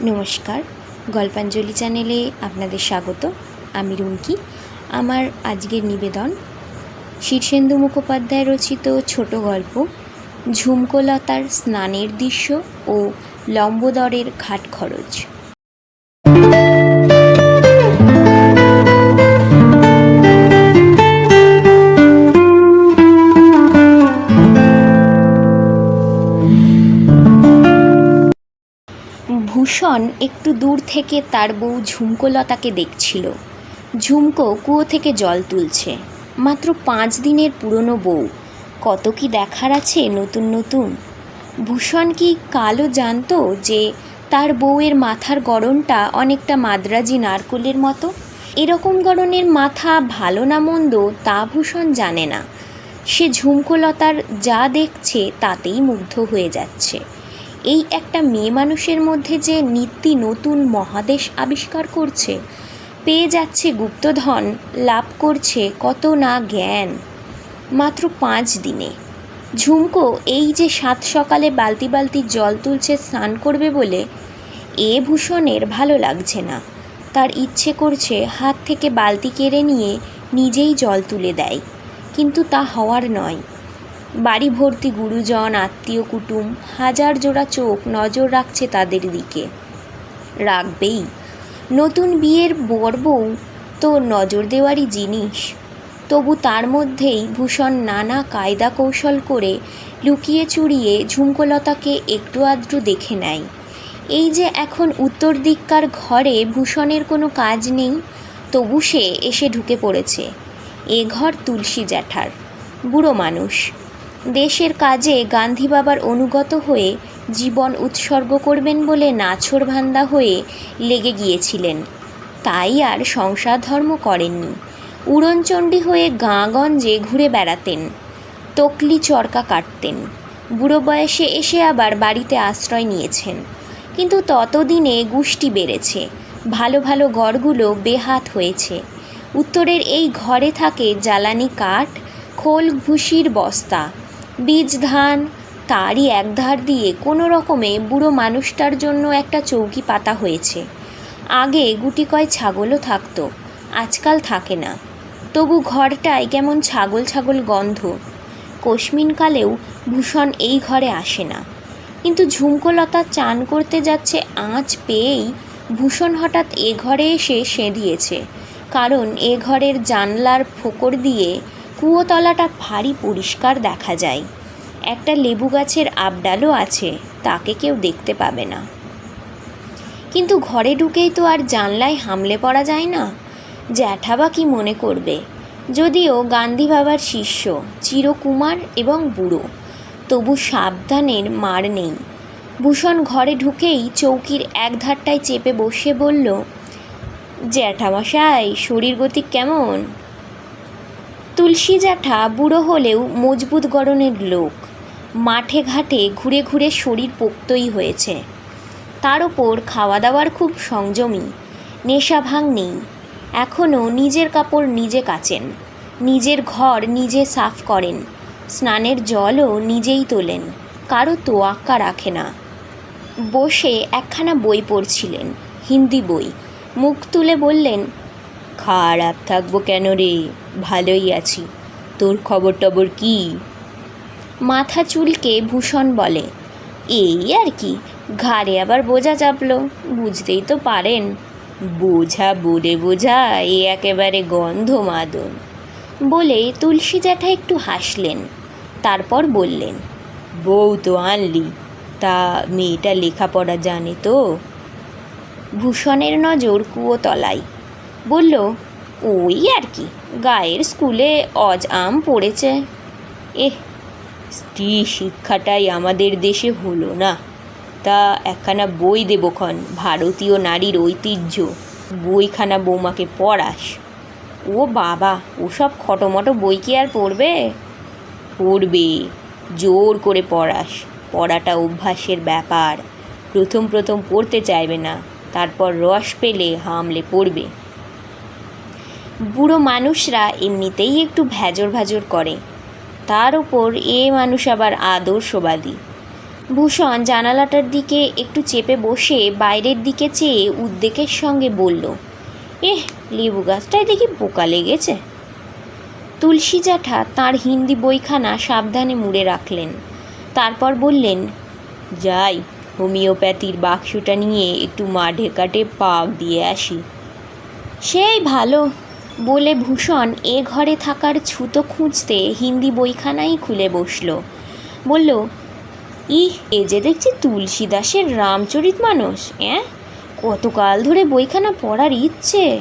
নমস্কার। গল্পাঞ্জলি চ্যানেলে আপনাদের স্বাগত। আমি রুমকি। আমার আজকের নিবেদন, শীর্ষেন্দু মুখোপাধ্যায় রচিত ছোট গল্প, ঝুমকোলতার স্নানের দৃশ্য ও লম্বদরের ঘাট খরচ। ভূষণ একটু দূর থেকে তার বউ ঝুমকোলতাকে দেখছিল। ঝুমকো কুয়ো থেকে জল তুলছে। মাত্র পাঁচ দিনের পুরনো বউ। কত কি দেখার আছে নতুন নতুন? ভূষণ কি কালও জানতো যে তার বউয়ের মাথার গড়নটা অনেকটা মাদ্রাজি নারকোলের মতো? এরকম গড়নের মাথা ভালো না মন্দ তা ভূষণ জানে না। সে ঝুমকোলতার যা দেখছে তাতেই মুগ্ধ হয়ে যাচ্ছে। এই একটা মেয়ে মানুষের মধ্যে যে নিত্যি নতুন মহাদেশ আবিষ্কার করছে, পেয়ে যাচ্ছে গুপ্তধন, লাভ করছে কত না জ্ঞান। মাত্র পাঁচ দিনে। ঝুমকো এই যে সাত সকালে বালতি বালতি জল তুলছে, স্নান করবে বলে এ ভূষণের ভালো লাগছে না। তার ইচ্ছে করছে হাত থেকে বালতি কেড়ে নিয়ে নিজেই জল তুলে দেয়, কিন্তু তা হওয়ার নয়। বাড়ি ভর্তি গুরুজন, আত্মীয় কুটুম, হাজার জোড়া চোখ নজর রাখছে তাদের দিকে। রাখবেই। নতুন বিয়ের বর বউ তো নজর দেওয়ারই জিনিস। তবু তার মধ্যেই ভূষণ নানা কায়দা কৌশল করে লুকিয়ে চুরিয়ে ঝুমকোলতাকে একটু আধটু দেখে নেয়। এই যে এখন উত্তর দিককার ঘরে ভূষণের কোনো কাজ নেই, তবু সে এসে ঢুকে পড়েছে। এ ঘর তুলসী জ্যাঠার। বুড়ো মানুষ। দেশের কাজে গান্ধী বাবার অনুগত হয়ে জীবন উৎসর্গ করবেন বলে নাছোড়ভান্দা হয়ে লেগে গিয়েছিলেন। তাই আর সংসার ধর্ম করেননি। উড়নচণ্ডী হয়ে গাঁগঞ্জে ঘুরে বেড়াতেন। তকলি চরকা কাটতেন। বুড়ো বয়সে এসে আবার বাড়িতে আশ্রয় নিয়েছেন। কিন্তু ততদিনে গুষ্টি বেড়েছে। ভালো ভালো ঘরগুলো বেহাত হয়েছে। উত্তরের এই ঘরে থাকে জ্বালানি কাঠ, খোল ভুসির বস্তা। বীজ ধান, তারই একধার দিয়ে কোনো রকমে বুড়ো মানুষটার জন্য একটা চৌকি পাতা হয়েছে। আগে গুটি কয় ছাগলও থাকতো, আজকাল থাকে না। তবু ঘরটায় কেমন ছাগল ছাগল গন্ধ। কস্মিনকালেও ভূষণ এই ঘরে আসে না। কিন্তু ঝুমকোলতা চান করতে যাচ্ছে আঁচ পেয়েই ভূষণ হঠাৎ এ ঘরে এসে সেঁধিয়েছে কারণ এ ঘরের জানলার ফোকর দিয়ে কুয়োতলাটা ভারী পরিষ্কার দেখা যায়। একটা লেবু গাছের আবডালও আছে, তাকে কেউ দেখতে পাবে না। কিন্তু ঘরে ঢুকেই তো আর জানলায় হামলে পড়া যায় না? জ্যাঠা বা কি মনে করবে? যদিও গান্ধী বাবার শিষ্য, চিরকুমার এবং বুড়ো, তবু সাবধানের মার নেই। ভূষণ ঘরে ঢুকেই চৌকির এক ধারটায় চেপে বসে বলল, জ্যাঠামশাই শরীর গতি কেমন? তুলসী জ্যাঠা বুড়ো হলেও মজবুত গড়নের লোক। মাঠে ঘাটে ঘুরে ঘুরে শরীর পোক্তই হয়েছে। তার ওপর খাওয়া দাওয়ার খুব সংযমী, নেশা ভাঙ নেই। এখনও নিজের কাপড় নিজে কাচেন, নিজের ঘর নিজে সাফ করেন, স্নানের জলও নিজেই তোলেন, কারও তোয়াক্কা রাখে না। বসে একখানা বই পড়ছিলেন, হিন্দি বই। মুখ তুলে বললেন খারাপ থাকব কেন রে? ভালোই আছি। তোর খবর টবর কি? মাথা চুলকে ভূষণ বলে। এই আর কি, ঘাড়ে আবার বোঝা চাপলো। বুঝতেই তো পারেন। বোঝা, বলে বোঝা, এ একেবারে গন্ধ মাদন বলে তুলসী জ্যাঠা একটু হাসলেন। তারপর বললেন, বউ তো আনলি, তা মেয়েটা লেখাপড়া জানে তো? ভূষণের নজর কুয়োতলায়। বলল, ওই আর কি, গায়ের স্কুলে অজ আম পড়েছে। এহ, স্ত্রী শিক্ষাটাই আমাদের দেশে হলো না। তা একখানা বই দেবক্ষণ ভারতীয় নারীর ঐতিহ্য। বইখানা বৌমাকে পড়াস। ও বাবা, ওসব খটোমটো বই কি আর পড়বে? পড়বে, জোর করে পড়াস। পড়াটা অভ্যাসের ব্যাপার। প্রথম প্রথম পড়তে চাইবে না, তারপর রস পেলে হামলে পড়বে। বুড়ো মানুষরা এমনিতেই একটু ভেজর ভাজর করে। তার ওপর এ মানুষ আবার আদর্শবাদী। ভূষণ জানালাটার দিকে একটু চেপে বসে বাইরের দিকে চেয়ে উদ্বেগের সঙ্গে বলল, এহ, লেবু গাছটায় দেখি পোকা লেগেছে। তুলসী জ্যাঠা তাঁর হিন্দি বইখানা সাবধানে মুড়ে রাখলেন। তারপর বললেন, যাই, হোমিওপ্যাথির বাক্সটা নিয়ে একটু মাঠে কাটে পাক দিয়ে আসি। সেই ভালো বলে ভূষণ এ ঘরে থাকার ছুতো খুঁজতে হিন্দি বইখানাই খুলে বসল। বলল, ইহ, এ যে দেখছি তুলসী দাসের রামচরিত মানুষ, অ্যাঁ? কতকাল ধরে বইখানা পড়ার ইচ্ছে?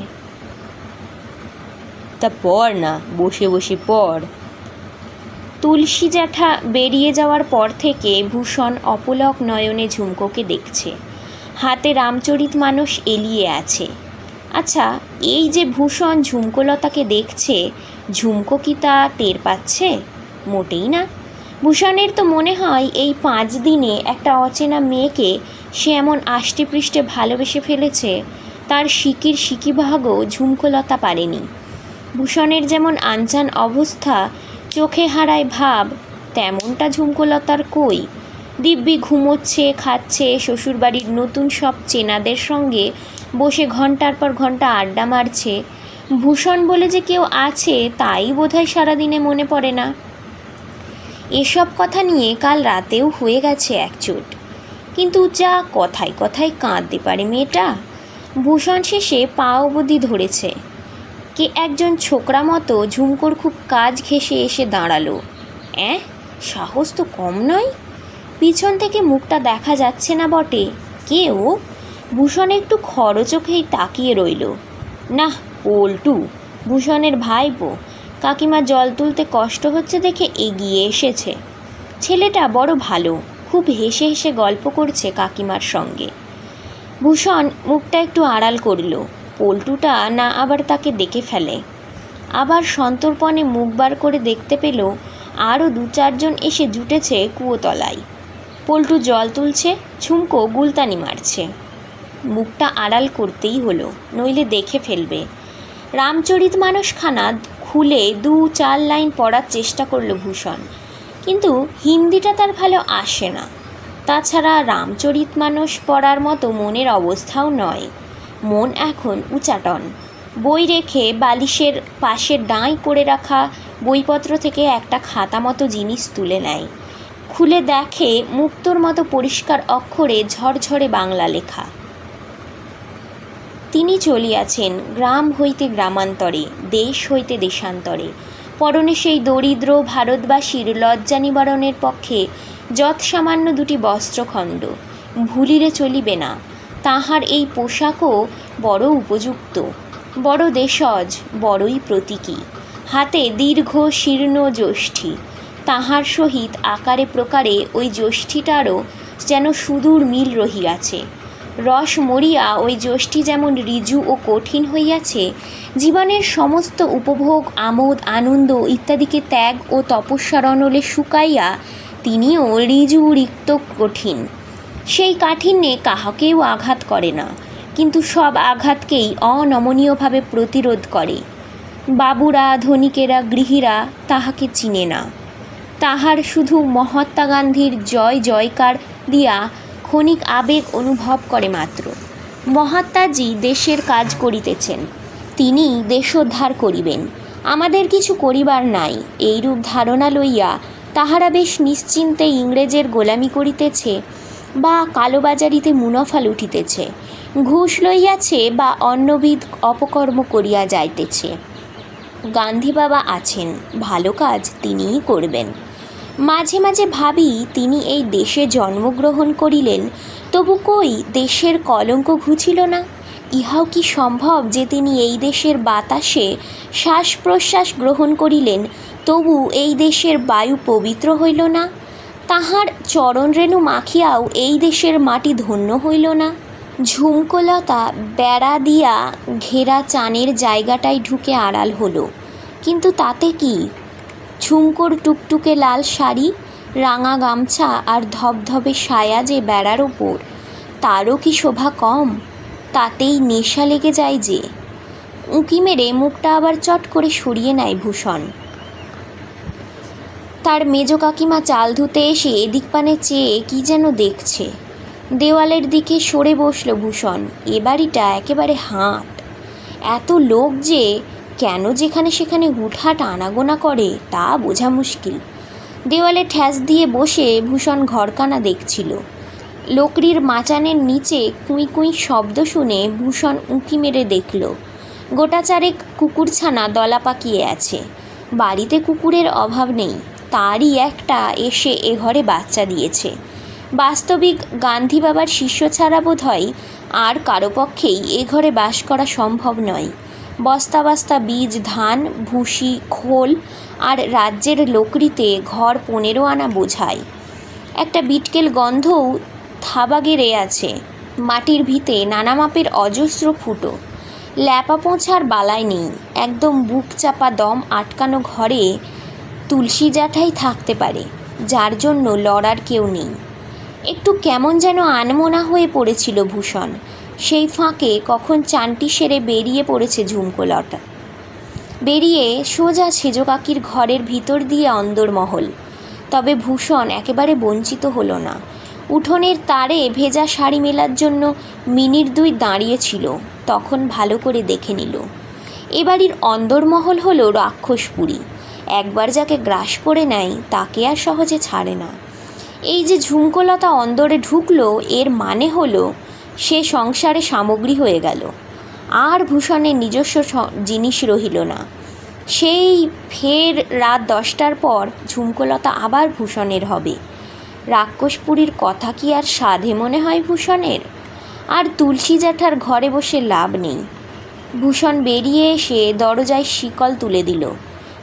তা পড় না, বসে বসে পড়। তুলসী জ্যাঠা বেরিয়ে যাওয়ার পর থেকে ভূষণ অপলক নয়নে ঝুমকোকে দেখছে। হাতে রামচরিত মানুষ এলিয়ে আছে। আচ্ছা এই যে ভূষণ ঝুমকোলতাকে দেখছে, ঝুমকো কি তা টের পাচ্ছে? মোটেই না। ভূষণের তো মনে হয় এই পাঁচ দিনে একটা অচেনা মেয়েকে সে এমন আষ্টেপৃষ্টে ভালোবেসে ফেলেছে, তার শিকির শিকিভাগও ঝুমকোলতা পারেনি। ভূষণের যেমন আনচান অবস্থা, চোখে হারায় ভাব, তেমনটা ঝুমকোলতার কই? দিব্যি ঘুমোচ্ছে, খাচ্ছে, শ্বশুরবাড়ির নতুন সব চেনাদের সঙ্গে বসে ঘণ্টার পর ঘণ্টা আড্ডা মারছে। ভূষণ বলে যে কেউ আছে, তাই বোধহয় সারাদিনে মনে পড়ে না। এসব কথা নিয়ে কাল রাতেও হয়ে গেছে একচোট। কিন্তু যা কথায় কথায় কাঁদতে পারে মেয়েটা? ভূষণ শেষে পা অবধি ধরেছে। কে একজন ছোকরা মতো ঝুমকোর খুব কাজ ঘেঁষে এসে দাঁড়াল। অ্যাঁ? সাহস তো কম নয়? পিছন থেকে মুখটা দেখা যাচ্ছে না বটে। কে ও? ভূষণ একটু খড় চোখেই তাকিয়ে রইল। না পল্টু, ভূষণের ভাইপো, কাকিমা জল তুলতে কষ্ট হচ্ছে দেখে এগিয়ে এসেছে। ছেলেটা বড় ভালো, খুব হেসে হেসে গল্প করছে কাকিমার সঙ্গে। ভূষণ মুখটা একটু আড়াল করল, পল্টুটা না আবার তাকে দেখে ফেলে। আবার সন্তর্পণে মুখ বার করে দেখতে পেল, আরও দু চারজন এসে জুটেছে কুয়োতলায়। পল্টু জল তুলছে, ঝুমকো গুলতানি মারছে। মুখটা আড়াল করতেই হলো, নইলে দেখে ফেলবে। রামচরিত মানসখানা খুলে দু চার লাইন পড়ার চেষ্টা করল ভূষণ। কিন্তু হিন্দিটা তার ভালো আসে না। তাছাড়া রামচরিত মানস পড়ার মতো মনের অবস্থাও নয়। মন এখন উচাটন। বই রেখে বালিশের পাশে ডাঁই করে রাখা বইপত্র থেকে একটা খাতা মতো জিনিস তুলে নেয়। খুলে দেখে মুক্তোর মতো পরিষ্কার অক্ষরে ঝরঝরে বাংলা লেখা। তিনি চলিয়াছেন গ্রাম হইতে গ্রামান্তরে, দেশ হইতে দেশান্তরে। পরনে সেই দরিদ্র ভারতবাসীর লজ্জা নিবারণের পক্ষে যৎসামান্য দুটি বস্ত্রখণ্ড ভুলিরে চলিবে না। তাহার এই পোশাকও বড় উপযুক্ত, বড় দেশজ, বড়ই প্রতীকী। হাতে দীর্ঘ শীর্ণ যষ্ঠী তাহার সহিত আকারে প্রকারে ওই যষ্ঠীটারও যেন সুদূর মিল রহিয়াছে। রস মরিয়া, ওই যষ্টি যেমন ঋজু ও কঠিন হইয়াছে, জীবনের সমস্ত উপভোগ, আমোদ, আনন্দ ইত্যাদিকে ত্যাগ ও তপস্যারণলে শুকাইয়া তিনিও ঋজু রিক্ত কঠিন। সেই কাঠিন্যে কাহাকেও আঘাত করে না, কিন্তু সব আঘাতকেই অনমনীয়ভাবে প্রতিরোধ করে। বাবুরা, ধনিকেরা, গৃহীরা তাহাকে চিনে না। তাহার শুধু মহাত্মা গান্ধীর জয় জয়কার দিয়া ক্ষণিক আবেগ অনুভব করে মাত্র। মহাত্মাজি দেশের কাজ করিতেছেন। তিনি দেশোদ্ধার করিবেন। আমাদের কিছু করিবার নাই। এইরূপ ধারণা লইয়া তাহারা বেশ নিশ্চিন্তে ইংরেজের গোলামি করিতেছে বা কালোবাজারিতে মুনাফা লুটিতেছে। ঘুষ লইয়াছে বা অন্যবিধ অপকর্ম করিয়া যাইতেছে। গান্ধী বাবা আছেন। ভালো কাজ তিনিই করবেন। মাঝে মাঝে ভাবি তিনি এই দেশে জন্মগ্রহণ করিলেন, তবু কই দেশের কলঙ্ক ঘুচিল না? ইহাও কি সম্ভব যে তিনি এই দেশের বাতাসে শ্বাস প্রশ্বাস গ্রহণ করিলেন, তবু এই দেশের বায়ু পবিত্র হইল না? তাহার চরণরেণু মাখিয়াও এই দেশের মাটি ধন্য হইল না? ঝুমকলতা বেড়া দিয়া ঘেরা চানের জায়গাটায় ঢুকে আড়াল হলো, কিন্তু তাতে কি? ঝুমকোর টুকটুকে লাল শাড়ি, রাঙা গামছা আর ধবধবে সায়া যে বেড়ার ওপর, তারও কি শোভা কম? তাতেই নেশা লেগে যায় যে। উঁকি মেরে মুখটা আবার চট করে সরিয়ে নেয় ভূষণ। তার মেজ কাকিমা চাল ধুতে এসে এদিক পানে চেয়ে কি যেন দেখছে। দেওয়ালের দিকে সরে বসল ভূষণ, এ বাড়িটা একেবারে হাঁট। এত লোক যে কেন যেখানে সেখানে হুটহাট আনাগোনা করে, তা বোঝা মুশকিল। দেওয়ালে ঠ্যাস দিয়ে বসে ভূষণ ঘরকানা দেখছিল। লোকরির মাচানের নিচে কুঁই কুঁই শব্দ শুনে ভূষণ উঁকি মেরে দেখল, গোটা চারেক কুকুরছানা দলা পাকিয়ে আছে। বাড়িতে কুকুরের অভাব নেই, তারই একটা এসে এ ঘরে বাচ্চা দিয়েছে। বাস্তবিক গান্ধী বাবার শিষ্য ছাড়া বোধ হয় আর কারও পক্ষেই এ ঘরে বাস করা সম্ভব নয়। বস্তা বস্তা বীজ, ধান, ভুসি, খোল আর রাজ্যের লোকরিতে ঘর পনেরো আনা বোঝায় একটা বিটকেল গন্ধও থাবা গেড়ে আছে। মাটির ভিতে নানা মাপের অজস্র ফুটো। ল্যাপা পোঁছার বালাই নেই। একদম বুক চাপা দম আটকানো ঘরে তুলসী জাঠাই থাকতে পারে, যার জন্য লড়ার কেউ নেই। একটু কেমন যেন আনমনা হয়ে পড়েছিল ভূষণ। সেই ফাঁকে কখন চানটি সেরে বেরিয়ে পড়েছে ঝুমকোলটা বেরিয়ে সোজা সেজ কাকির ঘরের ভিতর দিয়ে অন্দরমহল তবে ভূষণ একেবারে বঞ্চিত হলো না। উঠোনের তারে ভেজা শাড়ি মেলার জন্য মিনিট দুই দাঁড়িয়েছিল তখন ভালো করে দেখে নিল। এ বাড়ির অন্দরমহল হলো রাক্ষসপুরী। একবার যাকে গ্রাস করে নেয়, তাকে আর সহজে ছাড়ে না। এই যে ঝুমকোলতা অন্দরে ঢুকলো, এর মানে হলো সে সংসারে সামগ্রী হয়ে গেল। আর ভূষণের নিজস্ব জিনিস রহিল না। সেই ফের রাত দশটার পর ঝুমকোলতা আবার ভূষণের হবে। রাক্ষসপুরীর কথা কি আর সাধে মনে হয় ভূষণের? আর তুলসী জ্যাঠার ঘরে বসে লাভ নেই। ভূষণ বেরিয়ে এসে দরজায় শিকল তুলে দিল।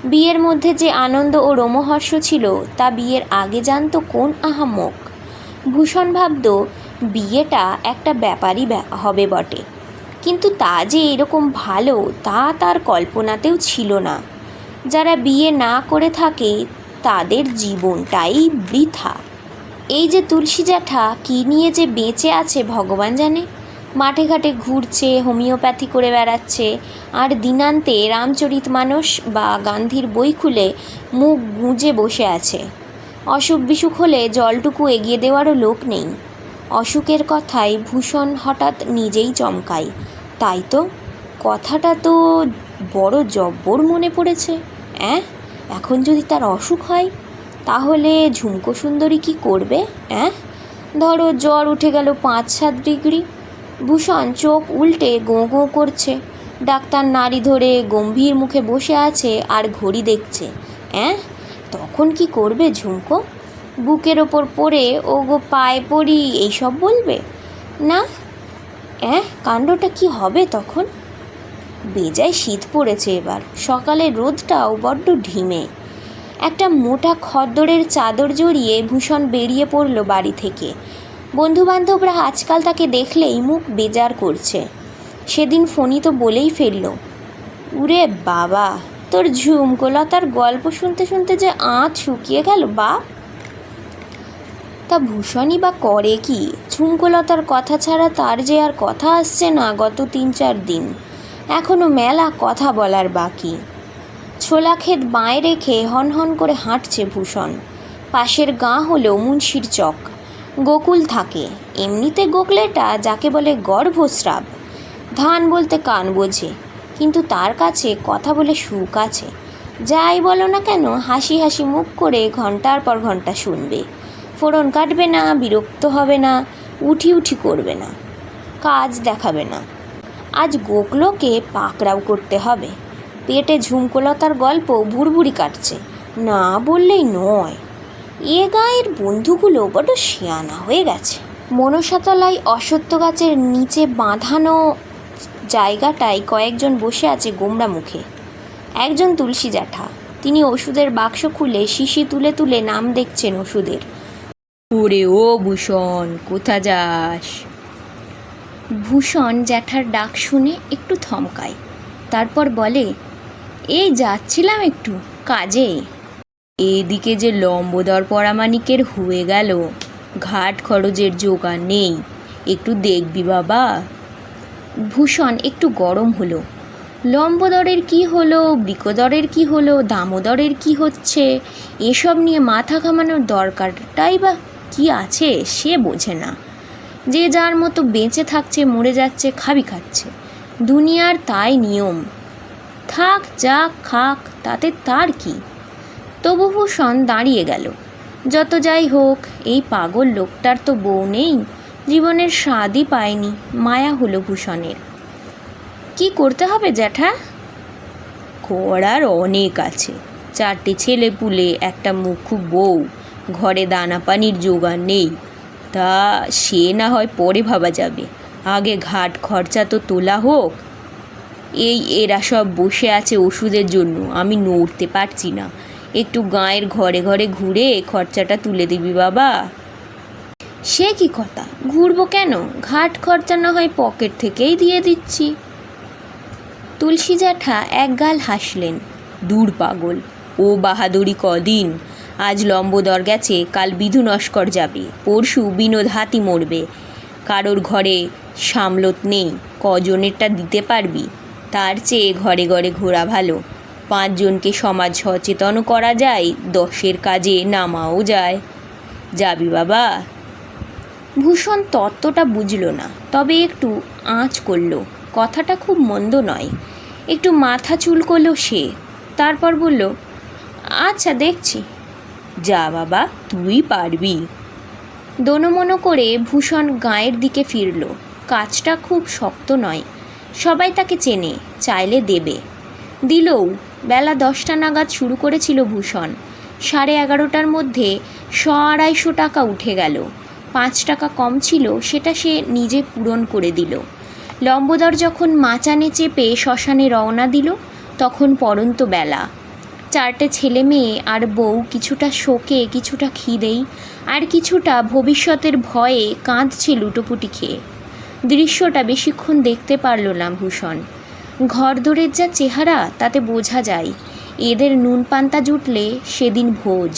বিয়ের মধ্যে যে আনন্দ ও রোমহর্ষ ছিল, তা বিয়ের আগে জানতো কোন আহাম্মক? ভূষণ ভাবত বিয়েটা একটা ব্যাপারই ব্যা- হবে বটে। কিন্তু তা যে এরকম ভালো, তা তার কল্পনাতেও ছিল না। যারা বিয়ে না করে থাকে, তাদের জীবনটাই বৃথা। এই যে তুলসী জ্যাঠা, কী নিয়ে যে বেঁচে আছে ভগবান জানে? মাঠে ঘাটে ঘুরছে, হোমিওপ্যাথি করে বেড়াচ্ছে, আর দিনান্তে রামচরিত মানস বা গান্ধীর বই খুলে মুখ গুঁজে বসে আছে। অসুখ বিসুখ হলে জলটুকু এগিয়ে দেওয়ারও লোক নেই। অসুখের কথায় ভূষণ হঠাৎ নিজেই চমকায়। তাই তো, কথাটা তো বড় জব্বর মনে পড়েছে, অ্যাঁ? এখন যদি তার অসুখ হয়, তাহলে ঝুমকো সুন্দরী কি করবে, অ্যাঁ? ধরো জ্বর উঠে গেল পাঁচ সাত ডিগ্রি। ভূষণ চোখ উল্টে গোঁ গোঁ করছে। ডাক্তার নাড়ি ধরে গম্ভীর মুখে বসে আছে আর ঘড়ি দেখছে, অ্যাঁ? তখন কি করবে ঝুমকো? বুকের ওপর পড়ে ও গো পায়ে পড়ি, এইসব বলবে? না। অ্যাঁ, কাণ্ডটা কি হবে তখন? বেজায় শীত পড়েছে এবার। সকালে রোদটাও বড্ড ঢিমে। একটা মোটা খদ্দরের চাদর জড়িয়ে ভূষণ বেরিয়ে পড়ল বাড়ি থেকে। বন্ধুবান্ধবরা আজকাল তাকে দেখলেই মুখ বেজার করছে। সেদিন ফণি তো বলেই ফেলল, উরে বাবা, তোর ঝুমকোলতার গল্প শুনতে শুনতে যে আঁচ শুকিয়ে গেল, বাপ! তা ভূষণই বা করে কি? ঝুমকোলতার কথা ছাড়া তার যে আর কথা আসছে না গত তিন চার দিন। এখনও মেলা কথা বলার বাকি। ছোলা ক্ষেত বাঁয়ে রেখে হন হন করে হাঁটছে ভূষণ। পাশের গাঁ হলো মুন্সির চক। গোকুল থাকে। এমনিতে গোকলেটা যাকে বলে গর্ভস্রাব। ধান বলতে কান বোঝে। কিন্তু তার কাছে কথা বলে সুখ আছে। যাই বলো না কেন, হাসি হাসি মুখ করে ঘণ্টার পর ঘণ্টা শুনবে। ফোড়ন কাটবে না, বিরক্ত হবে না, উঠি উঠি করবে না, কাজ দেখাবে না। আজ গোকলোকে পাকড়াও করতে হবে। পেটে ঝুমকোলতার গল্প ভুরভুরি কাটছে। না বললেই নয়। এ গায়ের বন্ধুগুলো বড্ড শিয়ানা হয়ে গেছে। মনসাতলায় অসত্য গাছের নিচে বাঁধানো জায়গাটায় কয়েকজন বসে আছে গোমড়া মুখে। একজন তুলসী জ্যাঠা। তিনি ওষুধের বাক্স খুলে শিশি তুলে তুলে নাম দেখছেন ওষুধের। ওরে ও ভূষণ কোথা যাস? ভূষণ জ্যাঠার ডাক শুনে একটু থমকায় তারপর বলে এই যাচ্ছিলাম একটু কাজে। এদিকে যে লম্বদর পরামানিকের হয়ে গেল ঘাট খরচের জোগাড় নেই একটু দেখবি বাবা। ভূষণ একটু গরম হলো লম্বদরের কি হলো বৃকদরের কি হলো দামোদরের কি হচ্ছে এসব নিয়ে মাথা ঘামানোর দরকারটাই বা কি আছে সে বোঝে না। যে যার মতো বেঁচে থাকছে, মরে যাচ্ছে, খাবি খাচ্ছে। দুনিয়ার তাই নিয়ম। থাক, যা খাক, তাতে তার কি? তবু ভূষণ দাঁড়িয়ে গেল। যত যাই হোক, এই পাগল লোকটার তো বউ নেই, জীবনের স্বাদই পায়নি, মায়া হলো ভূষণের। কি করতে হবে জ্যাঠা? করার অনেক আছে। চারটে ছেলে পুলে একটা মুখু বউ। ঘরে দানা পানির জোগান নেই। তা সে না হয় পরে ভাবা যাবে। আগে ঘাট খরচা তো তোলা হোক। এই এরা সব বসে আছে ওষুধের জন্য। আমি নড়তে পারছি না। একটু গাঁয়ের ঘরে ঘরে ঘুরে খরচাটা তুলে দিবি বাবা। সে কি কথা? ঘুরবো কেন? ঘাট খরচা না হয় পকেট থেকেই দিয়ে দিচ্ছি। তুলসী জ্যাঠা একগাল হাসলেন। দূর পাগল। ও বাহাদুরি কদিন? আজ লম্বদর গেছে, কাল বিধু নস্কর যাবে। পরশু বিনোদ হাতি মরবে। কারোর ঘরে সামলত নেই, কজনেরটা দিতে পারবি? তার চেয়ে ঘরে ঘরে ঘোরা ভালো। পাঁচজনকে সমাজ সচেতন করা যায়, দশের কাজে নামাও যায়। যাবি বাবা? ভূষণ তত্ত্বটা বুঝল না, তবে একটু আঁচ করল। কথাটা খুব মন্দ নয়। একটু মাথা চুল করল সে। তারপর বলল আচ্ছা দেখছি। যা বাবা, তুই পারবি। দোনমনো করে ভূষণ গায়ের দিকে ফিরল। কাজটা খুব শক্ত নয়। সবাই তাকে চেনে, চাইলে দেবে। দিলও বেলা দশটা নাগাদ শুরু করেছিল ভূষণ। সাড়ে এগারোটার মধ্যে শ আড়াইশো টাকা উঠে গেল। পাঁচ টাকা কম ছিল, সেটা সে নিজে পূরণ করে দিল। লম্বদর যখন মাচানে চেপে শ্মশানে রওনা দিল, তখন পরন্ত বেলা। চারটে ছেলে মেয়ে আর বউ কিছুটা শোকে, কিছুটা খিদেই, আর কিছুটা ভবিষ্যতের ভয়ে কাঁদছে লুটোপুটি খেয়ে। দৃশ্যটা বেশিক্ষণ দেখতে পারল না ভূষণ। ঘরদোরের যা চেহারা, তাতে বোঝা যায়, এদের নুন পান্তা জুটলে সেদিন ভোজ।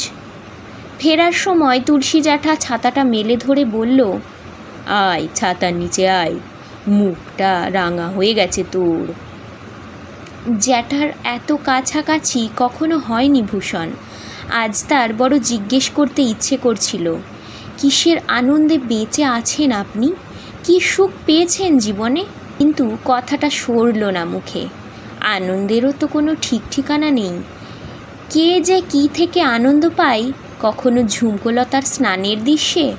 ফেরার সময় তুলসী জ্যাঠা ছাতাটা মেলে ধরে বলল, আয় ছাতার নিচে আয়, মুখটা রাঙা হয়ে গেছে তোর। জ্যাঠার এত কাছাকাছি কখনো হয়নি ভূষণ। আজ তার বড় জিজ্ঞেস করতে ইচ্ছে করছিল, কিসের আনন্দে বেঁচে আছেন আপনি? কি সুখ পেয়েছেন জীবনে? কিন্তু কথাটা সরল না মুখে। আনন্দেরও তো কোনো ঠিক ঠিকানা নেই। কে যে কি থেকে আনন্দ পায়, কখনো ঝুমকোলতার স্নানের দৃশ্যে,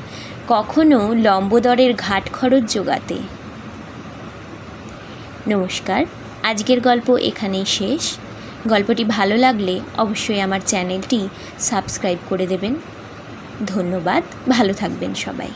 কখনো লম্বদরের ঘাট খরচ জোগাতে। নমস্কার। আজকের গল্প এখানেই শেষ। গল্পটি ভালো লাগলে অবশ্যই আমার চ্যানেলটি সাবস্ক্রাইব করে দেবেন। ধন্যবাদ, ভালো থাকবেন সবাই।